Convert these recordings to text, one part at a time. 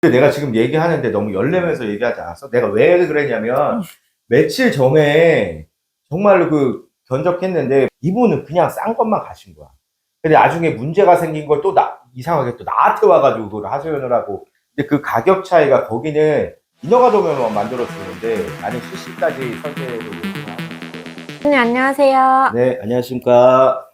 근데 내가 지금 얘기하는데 너무 열내면서 얘기하지 않았어? 내가 왜 그랬냐면 며칠 전에 정말로 그 견적했는데 이분은 그냥 싼 것만 가신 거야. 근데 나중에 문제가 생긴 걸 또 나, 이상하게 또 나한테 와가지고 그걸 하소연을 하고 근데 그 가격 차이가 거기는 인허가 도면만 만들어주는데 나는 CC까지 설계를 네, 안녕하세요. 네 안녕하십니까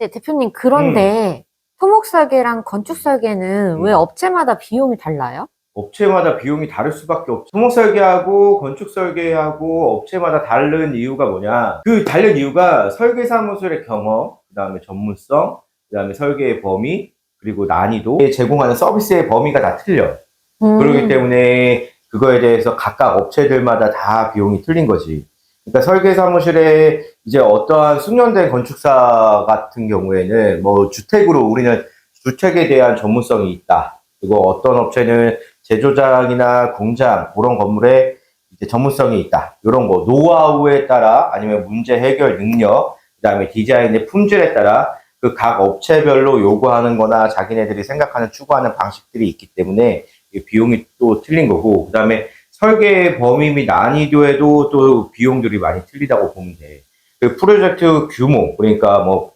네, 대표님, 그런데 토목 설계랑 건축 설계는 음. 왜 업체마다 비용이 달라요? 업체마다 비용이 다를 수밖에 없죠. 토목 설계하고 건축 설계하고 업체마다 다른 이유가 뭐냐? 그 다른 이유가 설계 사무실의 경험, 그다음에 전문성, 그다음에 설계의 범위, 그리고 난이도, 제공하는 서비스의 범위가 다 틀려. 음, 그렇기 때문에 그거에 대해서 각각 업체들마다 다 비용이 틀린 거지. 그러니까 설계 사무실에 이제 어떠한 숙련된 건축사 같은 경우에는 뭐 주택으로 우리는 주택에 대한 전문성이 있다. 그리고 어떤 업체는 제조장이나 공장 그런 건물에 이제 전문성이 있다. 이런 거 노하우에 따라 아니면 문제 해결 능력, 그다음에 디자인의 품질에 따라 그 각 업체별로 요구하는 거나 자기네들이 생각하는 추구하는 방식들이 있기 때문에 이 비용이 또 틀린 거고 그다음에 설계 범위 및 난이도에도 또 비용들이 많이 틀리다고 보면 돼. 그 프로젝트 규모 그러니까 뭐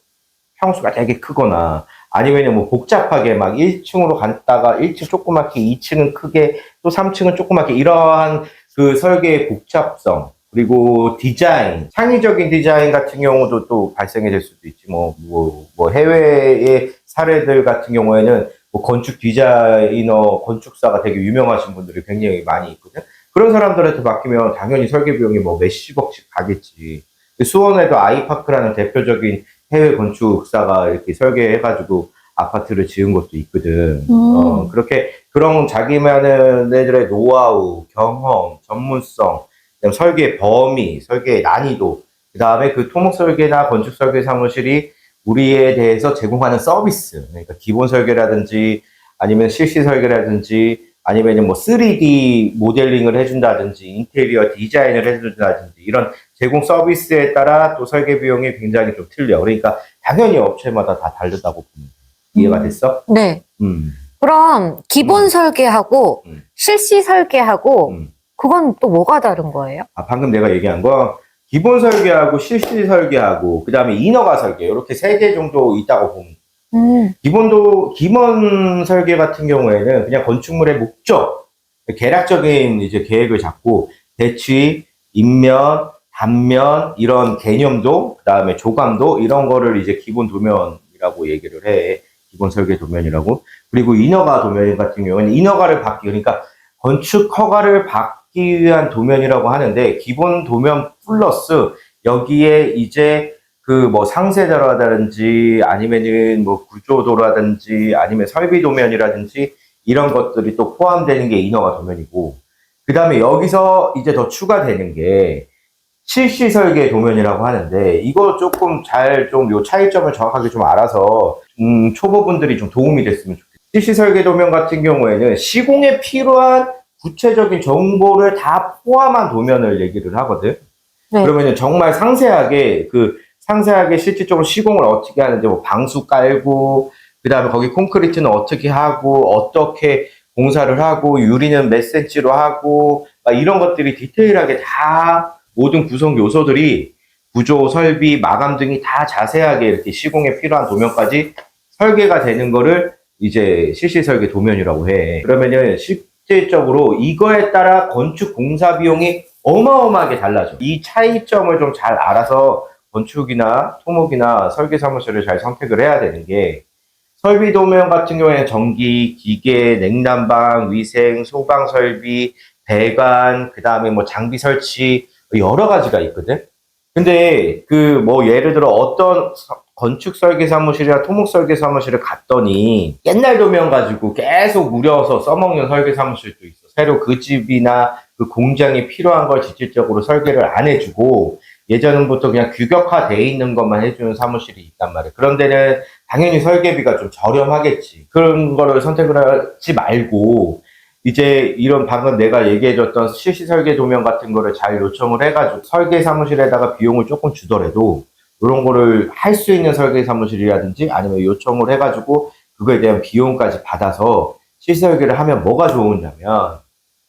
평수가 되게 크거나 아니면 뭐 복잡하게 막 1층으로 갔다가 1층 조그맣게 2층은 크게 또 3층은 조그맣게 이러한 그 설계의 복잡성 그리고 디자인 창의적인 디자인 같은 경우도 또 발생이 될 수도 있지 뭐, 뭐, 뭐 해외의 사례들 같은 경우에는 뭐 건축 디자이너 건축사가 되게 유명하신 분들이 굉장히 많이 있거든 그런 사람들한테 맡기면 당연히 설계 비용이 뭐 몇십억씩 가겠지 수원에도 아이파크라는 대표적인 해외 건축사가 이렇게 설계해가지고 아파트를 지은 것도 있거든. 음. 어, 그렇게 그런 자기만의 노하우, 경험, 전문성, 설계 범위, 설계 난이도, 그 다음에 그 토목 설계나 건축 설계 사무실이 우리에 대해서 제공하는 서비스, 그러니까 기본 설계라든지 아니면 실시 설계라든지 아니면 뭐 3D 모델링을 해준다든지 인테리어 디자인을 해준다든지 이런 제공 서비스에 따라 또 설계 비용이 굉장히 좀 틀려. 그러니까 당연히 업체마다 다 다르다고 돼. 이해가 음. 됐어? 네. 음. 그럼 기본 음. 설계하고 음. 실시 설계하고 음. 그건 또 뭐가 다른 거예요? 아, 방금 내가 얘기한 거 기본 설계하고 실시 설계하고 그다음에 인허가 설계 이렇게 세 개 정도 있다고 보면 돼. 음, 기본도 기본 설계 같은 경우에는 그냥 건축물의 목적, 계략적인 이제 계획을 잡고 대치, 인면, 단면 이런 개념도 그다음에 조감도 이런 거를 이제 기본 도면이라고 얘기를 해. 기본 설계 도면이라고. 그리고 인허가 도면 같은 경우에는 인허가를 받기 그러니까 건축 허가를 받기 위한 도면이라고 하는데 기본 도면 플러스 여기에 이제 그 뭐 상세도라든지 아니면은 뭐 구조도라든지 아니면 설비 도면이라든지 이런 것들이 또 포함되는 게 인허가 도면이고 그 다음에 여기서 이제 더 추가되는 게 실시 설계 도면이라고 하는데 이거 조금 잘 좀 요 차이점을 정확하게 좀 알아서 음, 초보분들이 좀 도움이 됐으면 좋겠어요. 실시 설계 도면 같은 경우에는 시공에 필요한 구체적인 정보를 다 포함한 도면을 얘기를 하거든. 네. 그러면은 정말 상세하게 그 상세하게 실질적으로 시공을 어떻게 하는지 뭐 방수 깔고 그다음에 거기 콘크리트는 어떻게 하고 어떻게 공사를 하고 유리는 몇 센치로 하고 막 이런 것들이 디테일하게 다 모든 구성 요소들이 구조, 설비, 마감 등이 다 자세하게 이렇게 시공에 필요한 도면까지 설계가 되는 거를 이제 실시 설계 도면이라고 해. 그러면은 실질적으로 이거에 따라 건축 공사 비용이 어마어마하게 달라져. 이 차이점을 좀 잘 알아서 건축이나 토목이나 설계 사무실을 잘 선택을 해야 되는 게 설비 도면 같은 경우에는 전기, 기계, 냉난방, 위생, 소방 설비, 배관, 그 다음에 뭐 장비 설치 여러 가지가 있거든. 근데 그 뭐 예를 들어 어떤 서- 건축 설계 사무실이나 토목 설계 사무실을 갔더니 옛날 도면 가지고 계속 무려서 써먹는 설계 사무실도 있어. 새로 그 집이나 그 공장이 필요한 걸実質적으로 설계를 안 해주고 예전부터 그냥 규격화돼 있는 것만 해주는 사무실이 있단 말이야. 그런 데는 당연히 설계비가 좀 저렴하겠지. 그런 거를 선택을 하지 말고 이제 이런 방금 내가 얘기해줬던 실시 설계 도면 같은 거를 잘 요청을 해가지고 설계 사무실에다가 비용을 조금 주더라도 이런 거를 할 수 있는 설계 사무실이라든지 아니면 요청을 해가지고 그거에 대한 비용까지 받아서 실설계를 하면 뭐가 좋으냐면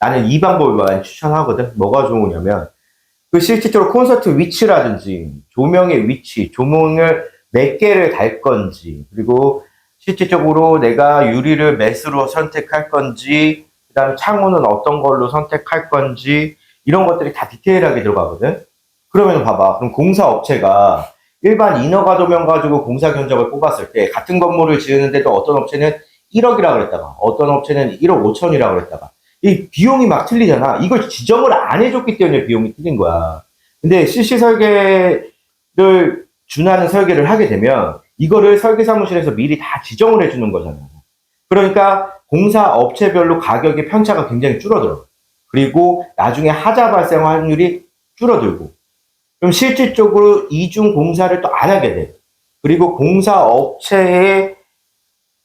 나는 이 방법을 많이 추천하거든. 뭐가 좋으냐면 그 실질적으로 콘서트 위치라든지 조명의 위치, 조명을 몇 개를 달 건지 그리고 실질적으로 내가 유리를 매수로 선택할 건지 그다음 창호는 어떤 걸로 선택할 건지 이런 것들이 다 디테일하게 들어가거든. 그러면 봐봐. 그럼 공사 업체가 일반 인허가 도면 가지고 공사 견적을 뽑았을 때 같은 건물을 지으는데도 어떤 업체는 1억이라고 그랬다가 어떤 업체는 1억 5천이라고 그랬다가 이 비용이 막 틀리잖아. 이걸 지정을 안 해줬기 때문에 비용이 틀린 거야. 근데 CC 설계를 준하는 설계를 하게 되면 이거를 설계 사무실에서 미리 다 지정을 해주는 거잖아. 그러니까 공사 업체별로 가격의 편차가 굉장히 줄어들어. 그리고 나중에 하자 발생 확률이 줄어들고. 그럼 실질적으로 이중 공사를 또 안 하게 돼. 그리고 공사 업체의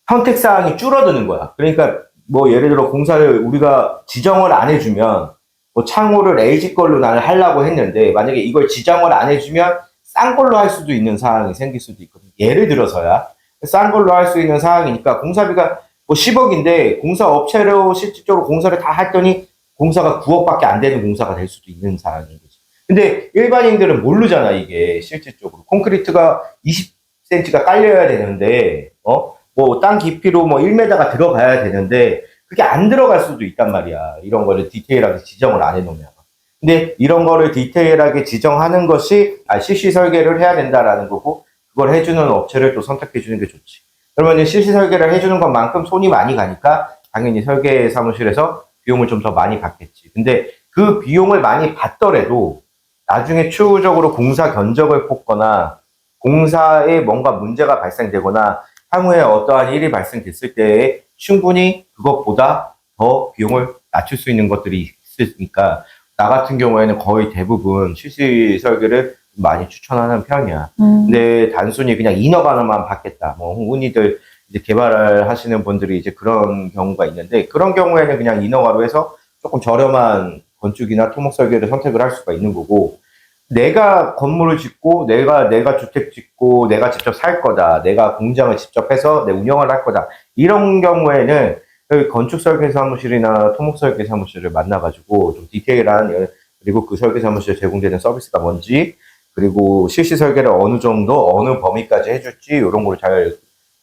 선택 사항이 줄어드는 거야. 그러니까 뭐 예를 들어 공사를 우리가 지정을 안 해주면 뭐 창호를 LG 걸로 나는 하려고 했는데 만약에 이걸 지정을 안 해주면 싼 걸로 할 수도 있는 상황이 생길 수도 있거든. 예를 들어서야 싼 걸로 할 수 있는 상황이니까 공사비가 뭐 10억인데 공사 업체로 실질적으로 공사를 다 했더니 공사가 9억밖에 안 되는 공사가 될 수도 있는 상황인 거지. 근데 일반인들은 모르잖아 이게 실질적으로 콘크리트가 20cm가 깔려야 되는데 어 뭐 땅 깊이로 뭐 1m가 들어가야 되는데 그게 안 들어갈 수도 있단 말이야. 이런 거를 디테일하게 지정을 안 해놓으면. 근데 이런 거를 디테일하게 지정하는 것이 아, CC 설계를 해야 된다라는 거고 그걸 해주는 업체를 또 선택해 주는 게 좋지. 그러면 CC 설계를 해주는 것만큼 손이 많이 가니까 당연히 설계 사무실에서 비용을 좀 더 많이 받겠지. 근데 그 비용을 많이 받더라도 나중에 추후적으로 공사 견적을 뽑거나 공사에 뭔가 문제가 발생되거나 향후에 어떠한 일이 발생됐을 때에 충분히 그것보다 더 비용을 낮출 수 있는 것들이 있으니까 나 같은 경우에는 거의 대부분 실시 설계를 많이 추천하는 편이야. 음. 근데 단순히 그냥 인허가 하나만 받겠다. 뭐 흔히들 이제 개발을 하시는 분들이 이제 그런 경우가 있는데 그런 경우에는 그냥 인허가로 해서 조금 저렴한 건축이나 토목 설계를 선택을 할 수가 있는 거고 내가 건물을 짓고 내가 내가 주택 짓고 내가 직접 살 거다. 내가 공장을 직접 해서 내 운영을 할 거다. 이런 경우에는 그 건축 설계 사무실이나 토목 설계 사무실을 만나가지고 좀 디테일한 여- 그리고 그 설계 사무실에 제공되는 서비스가 뭔지 그리고 실시 설계를 어느 정도 어느 범위까지 해줄지 이런 거를 잘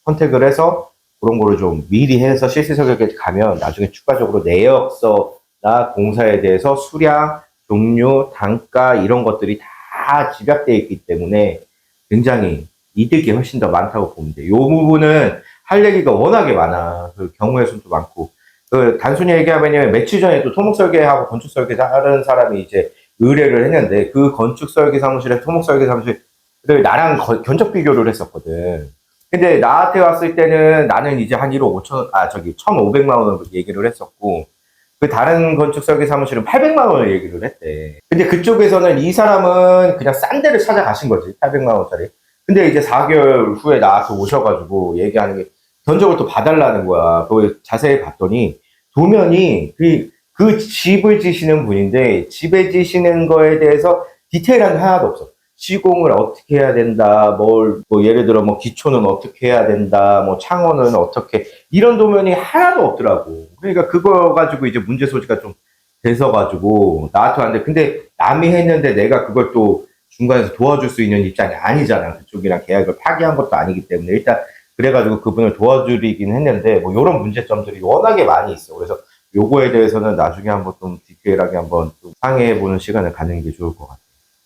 선택을 해서 그런 거를 좀 미리 해서 실시 설계까지 가면 나중에 추가적으로 내역서나 공사에 대해서 수량, 종류, 단가 이런 것들이 다 집약되어 있기 때문에 굉장히 이득이 훨씬 더 많다고 보면 돼. 요 부분은 할 얘기가 워낙에 많아. 그 경우의 수도 많고. 그 단순히 얘기하면 며칠 전에 또 토목 설계하고 건축 설계 하는 사람이 이제 의뢰를 했는데 그 건축 설계 사무실에 토목 설계 사무실을 나랑 거- 견적 비교를 했었거든. 근데 나한테 왔을 때는 나는 이제 한 1억 5천, 아, 저기 1,500만 원을 얘기를 했었고, 그 다른 건축 설계 사무실은 800만 원을 얘기를 했대. 근데 그쪽에서는 이 사람은 그냥 싼 데를 찾아가신 거지, 800만 원짜리. 근데 이제 4개월 후에 나와서 오셔가지고 얘기하는 게 견적을 또 봐달라는 거야. 그걸 자세히 봤더니 도면이 그, 그 집을 지시는 분인데 집에 지시는 거에 대해서 디테일한 게 하나도 없어. 시공을 어떻게 해야 된다, 뭘, 뭐, 예를 들어, 뭐, 기초는 어떻게 해야 된다, 뭐, 창호는 어떻게, 이런 도면이 하나도 없더라고. 그러니까 그거 가지고 이제 문제 소지가 좀 돼서 가지고, 나한테 왔는데, 근데 남이 했는데 내가 그걸 또 중간에서 도와줄 수 있는 입장이 아니잖아. 그쪽이랑 계약을 파기한 것도 아니기 때문에. 일단, 그래가지고 그분을 도와주리긴 했는데, 뭐, 요런 문제점들이 워낙에 많이 있어. 그래서 요거에 대해서는 나중에 한번 좀 디테일하게 한번 좀 상의해보는 시간을 갖는 게 좋을 것 같아요.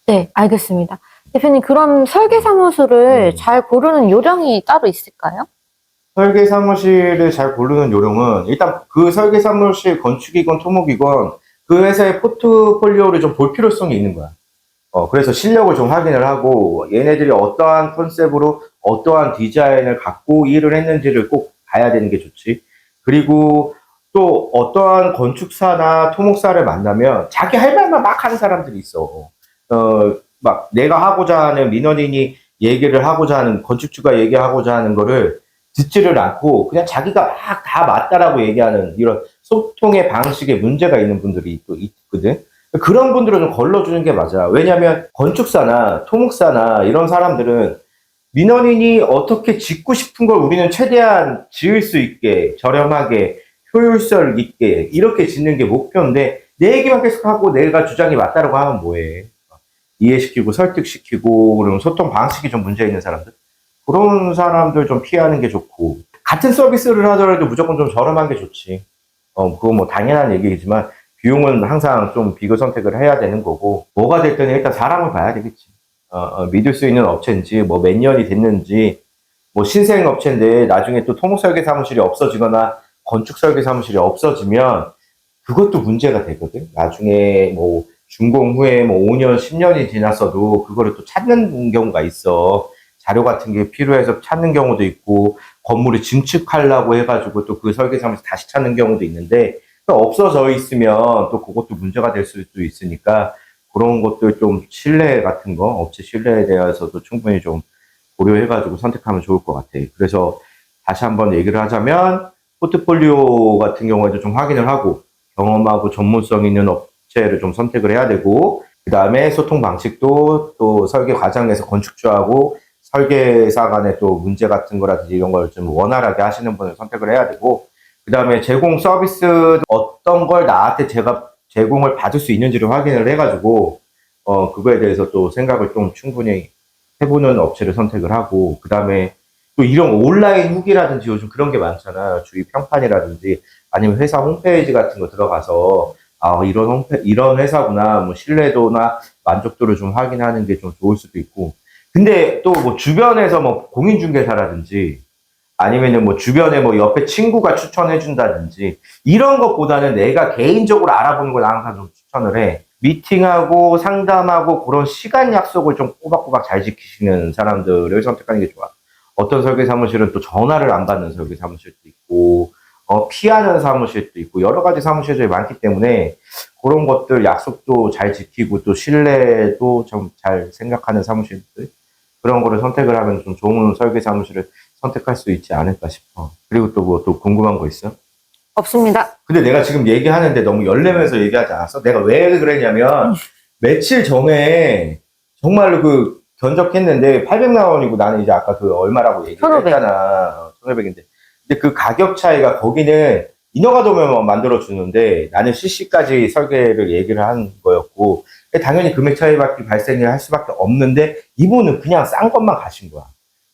네, 알겠습니다. 대표님, 그럼 설계 사무소를 음. 잘 고르는 요령이 따로 있을까요? 설계 사무실을 잘 고르는 요령은 일단 그 설계 사무실 건축이건 토목이건 그 회사의 포트폴리오를 좀 볼 필요성이 있는 거야. 어, 그래서 실력을 좀 확인을 하고 얘네들이 어떠한 컨셉으로 어떠한 디자인을 갖고 일을 했는지를 꼭 봐야 되는 게 좋지. 그리고 또 어떠한 건축사나 토목사를 만나면 자기 할 말만 막 하는 사람들이 있어. 어, 막 내가 하고자 하는 민원인이 얘기를 하고자 하는 건축주가 얘기하고자 하는 거를 듣지를 않고 그냥 자기가 막 다 맞다라고 얘기하는 이런 소통의 방식에 문제가 있는 분들이 또 있거든. 그런 분들은 좀 걸러주는 게 맞아. 왜냐하면 건축사나 토목사나 이런 사람들은 민원인이 어떻게 짓고 싶은 걸 우리는 최대한 지을 수 있게 저렴하게 효율성 있게 이렇게 짓는 게 목표인데 내 얘기만 계속하고 내가 주장이 맞다라고 하면 뭐해 이해시키고 설득시키고 그러면 소통 방식이 좀 문제 있는 사람들? 그런 사람들 좀 피하는 게 좋고. 같은 서비스를 하더라도 무조건 좀 저렴한 게 좋지. 어 그거 뭐 당연한 얘기지만 비용은 항상 좀 비교 선택을 해야 되는 거고. 뭐가 됐든 일단 사람을 봐야 되겠지. 어, 어, 믿을 수 있는 업체인지 뭐 몇 년이 됐는지 뭐 신생 업체인데 나중에 또 토목 설계 사무실이 없어지거나 건축 설계 사무실이 없어지면 그것도 문제가 되거든. 나중에 뭐 준공 후에 뭐 5년, 10년이 지났어도 그거를 또 찾는 경우가 있어. 자료 같은 게 필요해서 찾는 경우도 있고 건물을 증축하려고 해가지고 또 그 설계 사무실 다시 찾는 경우도 있는데 또 없어져 있으면 또 그것도 문제가 될 수도 있으니까 그런 것들 좀 신뢰 같은 거 업체 신뢰에 대해서도 충분히 좀 고려해가지고 선택하면 좋을 것 같아. 그래서 다시 한번 얘기를 하자면 포트폴리오 같은 경우에도 좀 확인을 하고 경험하고 전문성 있는 업 체를 좀 선택을 해야 되고 그 다음에 소통 방식도 또 설계 과정에서 건축주하고 설계사 간의 또 문제 같은 거라든지 이런 걸 좀 원활하게 하시는 분을 선택을 해야 되고 그 다음에 제공 서비스 어떤 걸 나한테 제가 제공을 받을 수 있는지를 확인을 해가지고 어 그거에 대해서 또 생각을 좀 충분히 해보는 업체를 선택을 하고 그 다음에 또 이런 온라인 후기라든지 요즘 그런 게 많잖아 주위 평판이라든지 아니면 회사 홈페이지 같은 거 들어가서 아 이런 홈페 이런 회사구나 뭐 신뢰도나 만족도를 좀 확인하는 게 좀 좋을 수도 있고 근데 또 뭐 주변에서 뭐 공인중개사라든지 아니면은 뭐 주변에 뭐 옆에 친구가 추천해 준다든지 이런 것보다는 내가 개인적으로 알아보는 걸 항상 좀 추천을 해. 미팅하고 상담하고 그런 시간 약속을 좀 꼬박꼬박 잘 지키시는 사람들을 선택하는 게 좋아. 어떤 설계 사무실은 또 전화를 안 받는 설계 사무실도 있고, 어, 피하는 사무실도 있고, 여러 가지 사무실들이 많기 때문에 그런 것들 약속도 잘 지키고 또 신뢰도 좀 잘 생각하는 사무실들 그런 거를 선택을 하면 좀 좋은 설계 사무실을 선택할 수 있지 않을까 싶어. 그리고 또 뭐 또 궁금한 거 있어? 없습니다. 근데 내가 지금 얘기하는데 너무 열내면서 얘기하지 않았어? 내가 왜 그랬냐면 며칠 전에 정말로 그 견적했는데 800만 원이고 나는 이제 아까 그 얼마라고 얘기를 1500. 했잖아. 1500인데. 근데 그 가격 차이가 거기는 인허가 도면만 만들어 주는데 나는 CC까지 설계를 얘기를 한 거였고 당연히 금액 차이밖에 발생을 할 수밖에 없는데 이분은 그냥 싼 것만 가신 거야.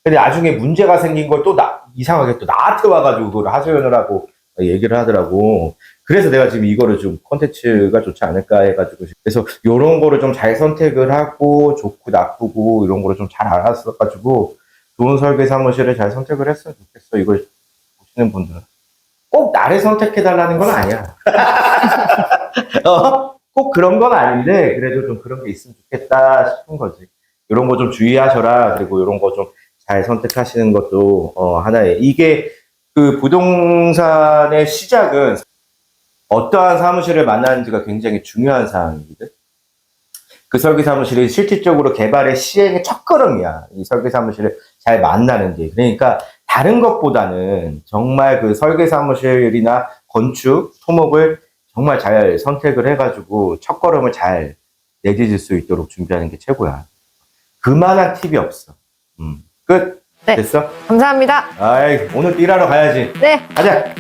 근데 나중에 문제가 생긴 걸또 나, 이상하게 또 나한테 와가지고 그걸 하소연을 하고 얘기를 하더라고. 그래서 내가 지금 이거를 좀 컨텐츠가 좋지 않을까 해가지고. 그래서 요런 거를 좀 잘 선택을 하고, 좋고 나쁘고, 이런 거를 좀 잘 알았어가지고, 좋은 설계 사무실을 잘 선택을 했으면 좋겠어. 이걸 보시는 분들은. 꼭 나를 선택해달라는 건 아니야. 어? 꼭 그런 건 아닌데, 그래도 좀 그런 게 있으면 좋겠다 싶은 거지. 이런 거 좀 주의하셔라. 그리고 이런 거 좀 잘 선택하시는 것도, 어, 하나의. 이게 그 부동산의 시작은 어떠한 사무실을 만나는지가 굉장히 중요한 사항이거든. 그 설계 사무실이 실질적으로 개발의 시행의 첫걸음이야. 이 설계 사무실을 잘 만나는 게. 그러니까 다른 것보다는 정말 그 설계 사무실이나 건축, 토목을 정말 잘 선택을 해가지고 첫 걸음을 잘 내딛을 수 있도록 준비하는 게 최고야. 그만한 팁이 없어. 음. 끝. 네. 됐어? 감사합니다. 아이, 오늘 또 일하러 가야지. 네. 가자.